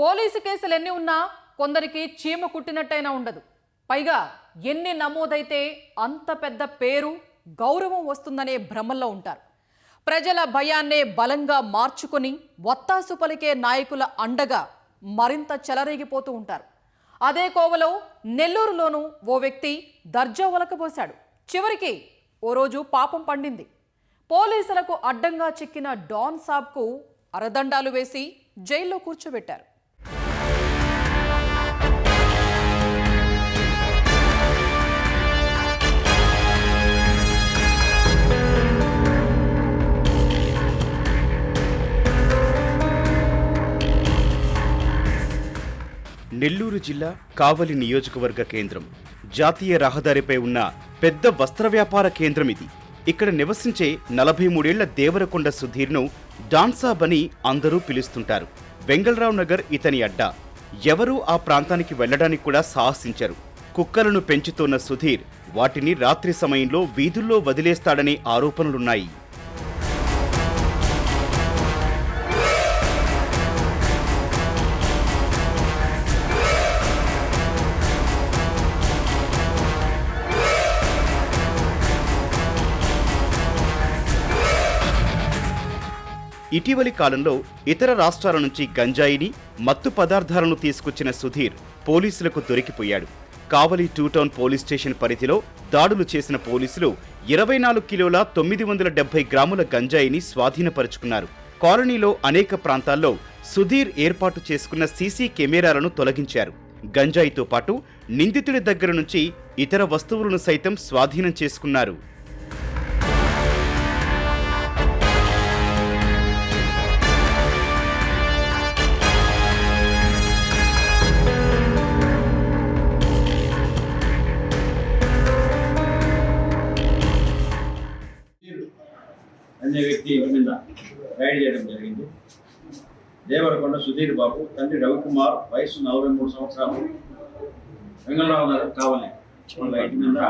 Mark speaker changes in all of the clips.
Speaker 1: Police కేసులు ఎన్ని ఉన్నా కొందరికి చీమ కుట్టినట్టయినా ఉండదు. పైగా ఎన్ని నమోదైతే అంత పెద్ద పేరు గౌరవం వస్తుందనే భ్రమల్లో ఉంటారు. ప్రజల భయాన్నే బలంగా మార్చుకొని వత్తాసు పలికే నాయకుల అండగా మరింత చెలరేగిపోతూ ఉంటారు. అదే కోవలో నెల్లూరులోనూ ఓ వ్యక్తి దర్జా ఒలకబోశాడు చివరికి ఓ రోజు పాపం పండింది. పోలీసులకు అడ్డంగా చిక్కిన డాన్ సాబ్కు అరదండాలు వేసి జైల్లో కూర్చోబెట్టారు.
Speaker 2: నెల్లూరు జిల్లా కావలి నియోజకవర్గ కేంద్రం. జాతీయ రహదారిపై ఉన్న పెద్ద వస్త్ర వ్యాపార కేంద్రం ఇది. ఇక్కడ నివసించే నలభై మూడేళ్ళ దేవరకొండ సుధీర్ను డాన్సాబ్ అని అందరూ పిలుస్తుంటారు. వెంగళరావు నగర్ ఇతని అడ్డా. ఎవరూ ఆ ప్రాంతానికి వెళ్ళడానికి కూడా సాహసించరు. కుక్కలను పెంచుతోన్న సుధీర్ వాటిని రాత్రి సమయంలో వీధుల్లో వదిలేస్తాడనే ఆరోపణలున్నాయి. ఇటీవలి కాలంలో ఇతర రాష్ట్రాల నుంచి గంజాయిని మత్తు పదార్థాలను తీసుకొచ్చిన సుధీర్ పోలీసులకు దొరికిపోయాడు. Kavali two town police station పరిధిలో దాడులు చేసిన పోలీసులు ఇరవై నాలుగు కిలోల తొమ్మిది వందల డెబ్బై గ్రాముల గంజాయిని స్వాధీనపరుచుకున్నారు. కాలనీలో అనేక ప్రాంతాల్లో సుధీర్ ఏర్పాటు చేసుకున్న సీసీ కెమెరాలను తొలగించారు. గంజాయితో పాటు నిందితుడి దగ్గర నుంచి ఇతర వస్తువులను సైతం స్వాధీనం చేసుకున్నారు.
Speaker 3: అనే ఇంటి మీద రైడ్ చేయడం జరిగింది. దేవరకొండ సుధీర్ బాబు తండ్రి రవికుమార్ వయసు నలభై మూడు సంవత్సరాలు. వెంగళరావు గారు కావాలి. వాళ్ళ ఇంటి మీద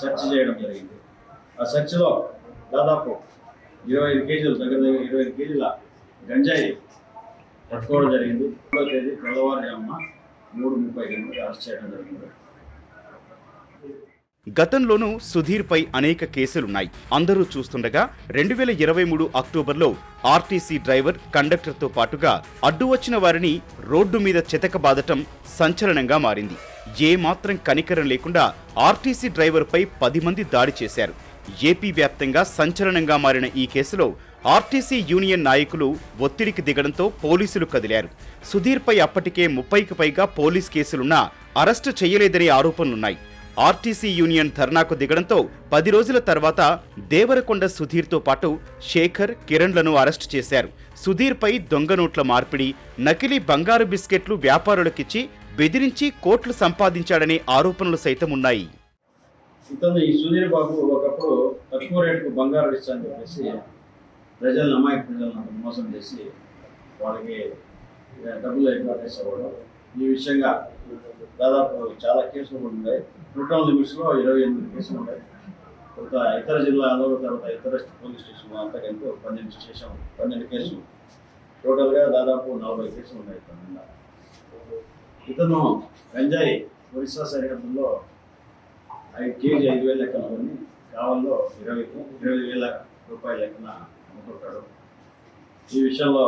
Speaker 3: సెర్చ్ చేయడం జరిగింది. ఆ సెర్చ్లో దాదాపు ఇరవై ఐదు కేజీలు దగ్గర దగ్గర ఇరవై ఐదు కేజీల గంజాయి పట్టుకోవడం జరిగింది. మూడో తేదీ తెల్లవారుజామున మూడు ముప్పై గంటలకు అరెస్ట్ చేయడం జరిగింది.
Speaker 2: గతంలోనూ సుధీర్పై అనేక కేసులున్నాయి. అందరూ చూస్తుండగా రెండు వేల ఇరవై మూడు అక్టోబర్లో ఆర్టీసీ డ్రైవర్ కండక్టర్తో పాటుగా అడ్డు వచ్చిన వారిని రోడ్డు మీద చితకబాదటం సంచలనంగా మారింది. ఏమాత్రం కనికరం లేకుండా ఆర్టీసీ డ్రైవర్పై పది మంది దాడి చేశారు. ఏపీ వ్యాప్తంగా సంచలనంగా మారిన ఈ కేసులో ఆర్టీసీ యూనియన్ నాయకులు ఒత్తిడికి దిగడంతో పోలీసులు కదిలారు. సుధీర్పై అప్పటికే ముప్పైకి పైగా పోలీస్ కేసులున్నా అరెస్టు చేయలేదనే ఆరోపణలున్నాయి. ఆర్టీసీ యూనియన్ ధర్నాకు దిగడంతో పది రోజుల తర్వాత దేవరకొండ సుధీర్తో పాటు శేఖర్ కిరణ్లను అరెస్టు చేశారు. సుధీర్పై దొంగ నోట్ల మార్పిడి నకిలీ బంగారు బిస్కెట్లు వ్యాపారులకిచ్చి బెదిరించి కోట్లు సంపాదించాడనే ఆరోపణలు సైతం ఉన్నాయి.
Speaker 3: ఇతను ఈ సుధీర్ బాబు ఒకప్పుడు తక్కువ రేటుకు చెప్పేసి ప్రజలను అమాయక ప్రజలను మోసం చేసి వాళ్ళకి డబ్బులు ఎక్కువ చేసేవాడు. ఈ విషయంగా దాదాపు చాలా కేసులు కూడా ఉన్నాయి. టోటల్ లిమిట్స్లో ఇరవై ఎనిమిది కేసులు ఉన్నాయి. కొంత ఇతర జిల్లాలో తర్వాత ఇతర పోలీస్ స్టేషన్ అంతా కలిపి ఒక పన్నెండు స్టేషన్ పన్నెండు కేసులు. టోటల్గా దాదాపు నలభై కేసులు ఉన్నాయి తమిళనాడు ఇతను గంజాయి ఒరిస్సా సరిహద్దుల్లో ఐదు కేజీ ఐదు వేల లెక్కన కొన్ని కావల్లో ఇరవై ఇరవై వేల రూపాయల లెక్కన అమ్ముకుంటాడు. ఈ విషయంలో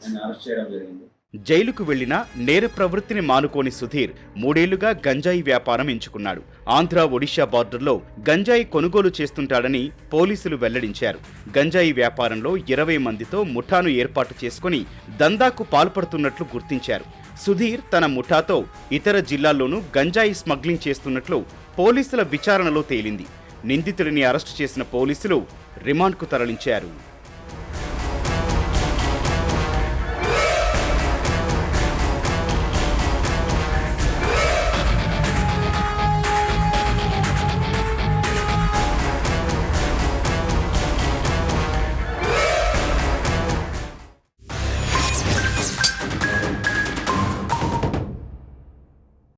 Speaker 3: నేను అరెస్ట్ చేయడం జరిగింది.
Speaker 2: జైలుకు వెళ్ళినా నేర ప్రవృత్తిని మానుకోని సుధీర్ మూడేళ్ళుగా గంజాయి వ్యాపారం ఎంచుకున్నాడు. ఆంధ్ర ఒడిషా బార్డర్లో గంజాయి కొనుగోలు చేస్తుంటాడని పోలీసులు వెల్లడించారు. గంజాయి వ్యాపారంలో ఇరవై మందితో ముఠాను ఏర్పాటు చేసుకుని దందాకు పాల్పడుతున్నట్లు గుర్తించారు. సుధీర్ తన ముఠాతో ఇతర జిల్లాల్లోనూ గంజాయి స్మగ్లింగ్ చేస్తున్నట్లు పోలీసుల విచారణలో తేలింది. నిందితుడిని అరెస్టు చేసిన పోలీసులు రిమాండ్కు తరలించారు.